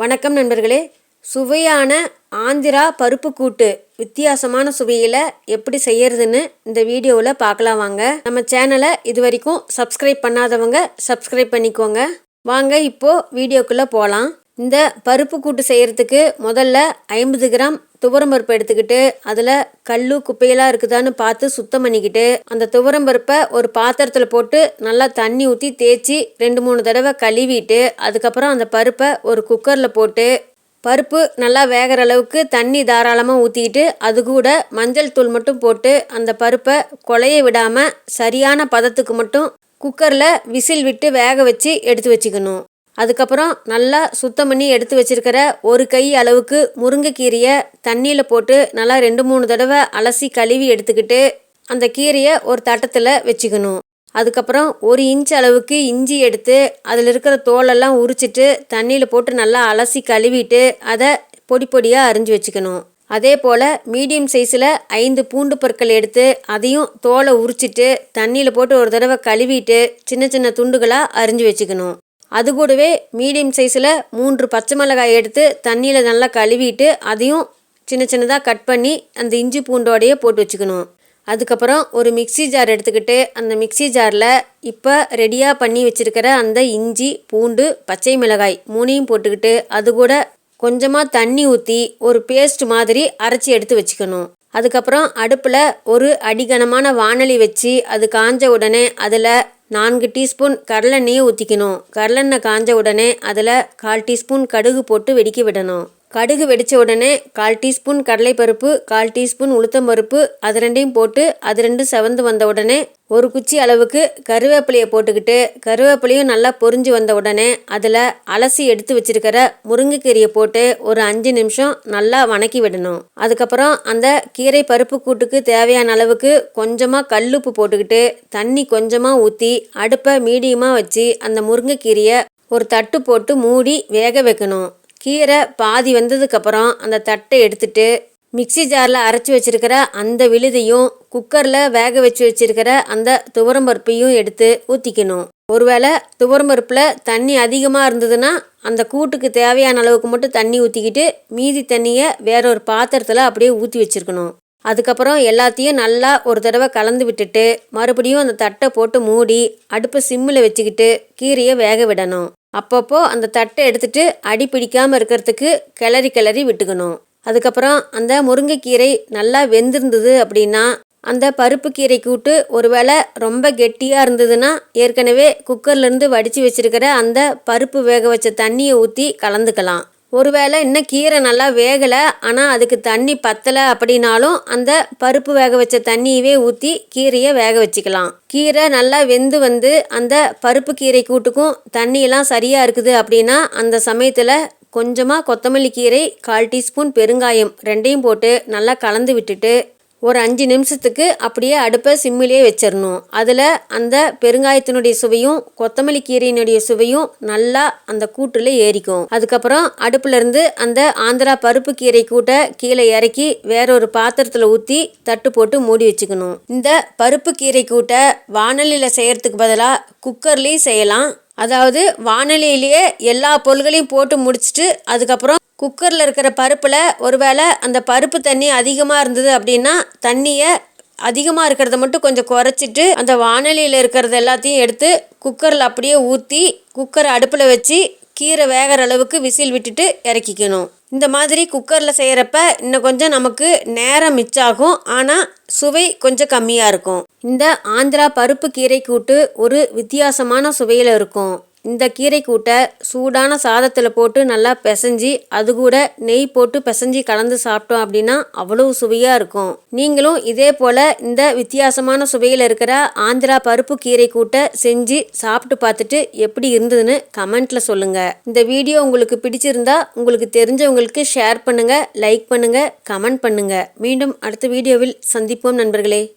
வணக்கம் நண்பர்களே. சுவையான ஆந்திரா பருப்பு கூட்டு வித்தியாசமான சுவையில் எப்படி செய்யறதுன்னு இந்த வீடியோவில் பார்க்கலாம் வாங்க. நம்ம சேனலை இது வரைக்கும் சப்ஸ்கிரைப் பண்ணாதவங்க சப்ஸ்கிரைப் பண்ணிக்கோங்க. வாங்க இப்போது வீடியோக்குள்ளே போகலாம் இந்த பருப்பு கூட்டு செய்கிறதுக்கு முதல்ல ஐம்பது கிராம் துவரம் பருப்பு எடுத்துக்கிட்டு அதில் கல்லு குப்பையெல்லாம் இருக்குதான்னு பார்த்து சுத்தம் பண்ணிக்கிட்டு அந்த துவரம் பருப்பை ஒரு பாத்திரத்தில் போட்டு நல்லா தண்ணி ஊற்றி தேய்ச்சி ரெண்டு மூணு தடவை கழுவிட்டு அதுக்கப்புறம் அந்த பருப்பை ஒரு குக்கரில் போட்டு பருப்பு நல்லா வேகிற அளவுக்கு தண்ணி தாராளமாக ஊற்றிக்கிட்டு அது கூட மஞ்சள் தூள் மட்டும் போட்டு அந்த பருப்பை குழைய விடாமல் சரியான பதத்துக்கு மட்டும் குக்கரில் விசில் விட்டு வேக வச்சு எடுத்து வச்சுக்கணும். அதுக்கப்புறம் நல்லா சுத்தம் பண்ணி எடுத்து வச்சிருக்கிற ஒரு கை அளவுக்கு முருங்கைக்கீரையை தண்ணியில் போட்டு நல்லா ரெண்டு மூணு தடவை அலசி கழுவி எடுத்துக்கிட்டு அந்த கீரையை ஒரு தட்டத்தில் வச்சுக்கணும். அதுக்கப்புறம் ஒரு இன்ச் அளவுக்கு இஞ்சி எடுத்து அதில் இருக்கிற தோலெல்லாம் உரிச்சிட்டு தண்ணியில் போட்டு நல்லா அலசி கழுவிட்டு அதை பொடி பொடியாக அரிஞ்சு வச்சுக்கணும். அதே போல் மீடியம் சைஸில் ஐந்து பூண்டு பொருட்கள் எடுத்து அதையும் தோலை உரிச்சிட்டு தண்ணியில் போட்டு ஒரு தடவை கழுவிட்டு சின்ன சின்ன துண்டுகளாக அரிஞ்சு வச்சுக்கணும். அது கூடவே மீடியம் சைஸில் மூன்று பச்சை மிளகாய் எடுத்து தண்ணியில் நல்லா கழுவிட்டு அதையும் சின்ன சின்னதாக கட் பண்ணி அந்த இஞ்சி பூண்டோடையே போட்டு வச்சுக்கணும். அதுக்கப்புறம் ஒரு மிக்சி ஜார் எடுத்துக்கிட்டு அந்த மிக்சி ஜாரில் இப்போ ரெடியாக பண்ணி வச்சுருக்கிற அந்த இஞ்சி பூண்டு பச்சை மிளகாய் மூணையும் போட்டுக்கிட்டு அது கூட கொஞ்சமாக தண்ணி ஊற்றி ஒரு பேஸ்ட் மாதிரி அரைச்சி எடுத்து வச்சுக்கணும். அதுக்கப்புறம் அடுப்பில் ஒரு அடிகனமான வானலி வச்சு அது காஞ்ச உடனே அதில் நான்கு டீஸ்பூன் கடலெண்ணெயை ஊற்றிக்கணும் கடலெண்ணெய் காஞ்ச உடனே அதில் கால் டீஸ்பூன் கடுகு போட்டு வெடிக்க விடணும். கடுகு வெடித்த உடனே கால் டீஸ்பூன் கடலைப்பருப்பு கால் டீஸ்பூன் உளுத்தம்பருப்பு அது ரெண்டையும் போட்டு அது ரெண்டும் செவந்து வந்த உடனே ஒரு குச்சி அளவுக்கு கருவேப்பிலையை போட்டுக்கிட்டு கருவேப்பிலையும் நல்லா பொரிஞ்சு வந்த உடனே அதில் அலசி எடுத்து வச்சிருக்கிற முருங்கைக்கீரையை போட்டு ஒரு அஞ்சு நிமிஷம் நல்லா வணக்கி விடணும். அதுக்கப்புறம் அந்த கீரை பருப்பு கூட்டுக்கு தேவையான அளவுக்கு கொஞ்சமாக கல்லுப்பு போட்டுக்கிட்டு தண்ணி கொஞ்சமாக ஊற்றி அடுப்பை மீடியமாக வச்சு அந்த முருங்கைக்கீரையை ஒரு தட்டு போட்டு மூடி வேக வைக்கணும். கீரை பாதி வந்ததுக்கப்புறம் அந்த தட்டை எடுத்துட்டு மிக்சி ஜாரில் அரைச்சி வச்சுருக்கிற அந்த விழுதையும் குக்கரில் வேக வச்சு வச்சுருக்கிற அந்த துவரம்பருப்பையும் எடுத்து ஊற்றிக்கணும் ஒருவேளை துவரம்பருப்பில் தண்ணி அதிகமாக இருந்ததுன்னா அந்த கூட்டுக்கு தேவையான அளவுக்கு மட்டும் தண்ணி ஊற்றிக்கிட்டு மீதி தண்ணியை வேற ஒரு பாத்திரத்தில் அப்படியே ஊற்றி வச்சுருக்கணும். அதுக்கப்புறம் எல்லாத்தையும் நல்லா ஒரு தடவை கலந்து விட்டுட்டு மறுபடியும் அந்த தட்டை போட்டு மூடி அடுப்பை சிம்மில் வச்சுக்கிட்டு கீரையை வேக விடணும். அப்பப்போ அந்த தட்டை எடுத்துட்டு அடி பிடிக்காமல் இருக்கிறதுக்கு கிளறி கிளறி விட்டுக்கணும். அதுக்கப்புறம் அந்த முருங்கைக்கீரை நல்லா வெந்திருந்தது அப்படின்னா அந்த பருப்பு கீரை கூட்டு ஒருவேளை ரொம்ப கெட்டியாக இருந்ததுன்னா ஏற்கனவே குக்கர்லேருந்து வடித்து வச்சுருக்கிற அந்த பருப்பு வேக வச்ச தண்ணியை ஊற்றி கலந்துக்கலாம். ஒருவேளை இன்னும் கீரை நல்லா வேகலை ஆனால் அதுக்கு தண்ணி பத்தலை அப்படின்னாலும் அந்த பருப்பு வேக வச்ச தண்ணியவே ஊற்றி கீரையை வேக வச்சுக்கலாம். கீரை நல்லா வெந்து வந்து அந்த பருப்பு கீரை கூட்டுக்கும் தண்ணியெல்லாம் சரியாக இருக்குது அப்படின்னா அந்த சமயத்தில் கொஞ்சமாக கொத்தமல்லி கீரை கால் டீஸ்பூன் பெருங்காயம் ரெண்டையும் போட்டு நல்லா கலந்து விட்டுட்டு ஒரு அஞ்சு நிமிஷத்துக்கு அப்படியே அடுப்பை சிம்மிலே வச்சிடணும். அதில் அந்த பெருங்காயத்தினுடைய சுவையும் கொத்தமல்லி கீரையினுடைய சுவையும் நல்லா அந்த கூட்டில் ஏறிக்கும். அதுக்கப்புறம் அடுப்புலேருந்து அந்த ஆந்திரா பருப்பு கீரை கூட்டை கீழே இறக்கி வேற ஒரு பாத்திரத்தில் ஊற்றி தட்டு போட்டு மூடி வச்சுக்கணும். இந்த பருப்பு கீரை கூட்டை வானலியில் செய்கிறதுக்கு பதிலாக குக்கர்லேயும் செய்யலாம். அதாவது வானொலியிலேயே எல்லா பொருள்களையும் போட்டு முடிச்சுட்டு அதுக்கப்புறம் குக்கரில் இருக்கிற பருப்பில் ஒருவேளை அந்த பருப்பு தண்ணி அதிகமாக இருந்தது அப்படின்னா தண்ணியை அதிகமாக இருக்கிறத மட்டும் கொஞ்சம் குறைச்சிட்டு அந்த வானொலியில் இருக்கிறது எல்லாத்தையும் எடுத்து குக்கரில் அப்படியே ஊற்றி குக்கரை அடுப்பில் வச்சு கீரை வேகிற அளவுக்கு விசில் விட்டுட்டு இறக்கிக்கணும். இந்த மாதிரி குக்கரில் செய்கிறப்ப இன்னும் கொஞ்சம் நமக்கு நேரம் மிச்சாகும். ஆனால் சுவை கொஞ்சம் கம்மியாக இருக்கும். இந்த ஆந்திரா பருப்பு கீரை கூட்டு ஒரு வித்தியாசமான சுவையில் இருக்கும். இந்த கீரை கூட்டை சூடான சாதத்தில் போட்டு நல்லா பிசைஞ்சி அது கூட நெய் போட்டு பிசைஞ்சி கலந்து சாப்பிட்டோம் அப்படின்னா அவ்வளவு சுவையாக இருக்கும். நீங்களும் இதே போல் இந்த வித்தியாசமான சுவையில் இருக்கிற ஆந்திரா பருப்பு கீரை கூட்டை செஞ்சு சாப்பிட்டு பார்த்துட்டு எப்படி இருந்ததுன்னு கமெண்ட்டில் சொல்லுங்கள் இந்த வீடியோ உங்களுக்கு பிடிச்சிருந்தா உங்களுக்கு தெரிஞ்சவங்களுக்கு ஷேர் பண்ணுங்கள் லைக் பண்ணுங்கள் கமெண்ட் பண்ணுங்கள் மீண்டும் அடுத்த வீடியோவில் சந்திப்போம் நண்பர்களே.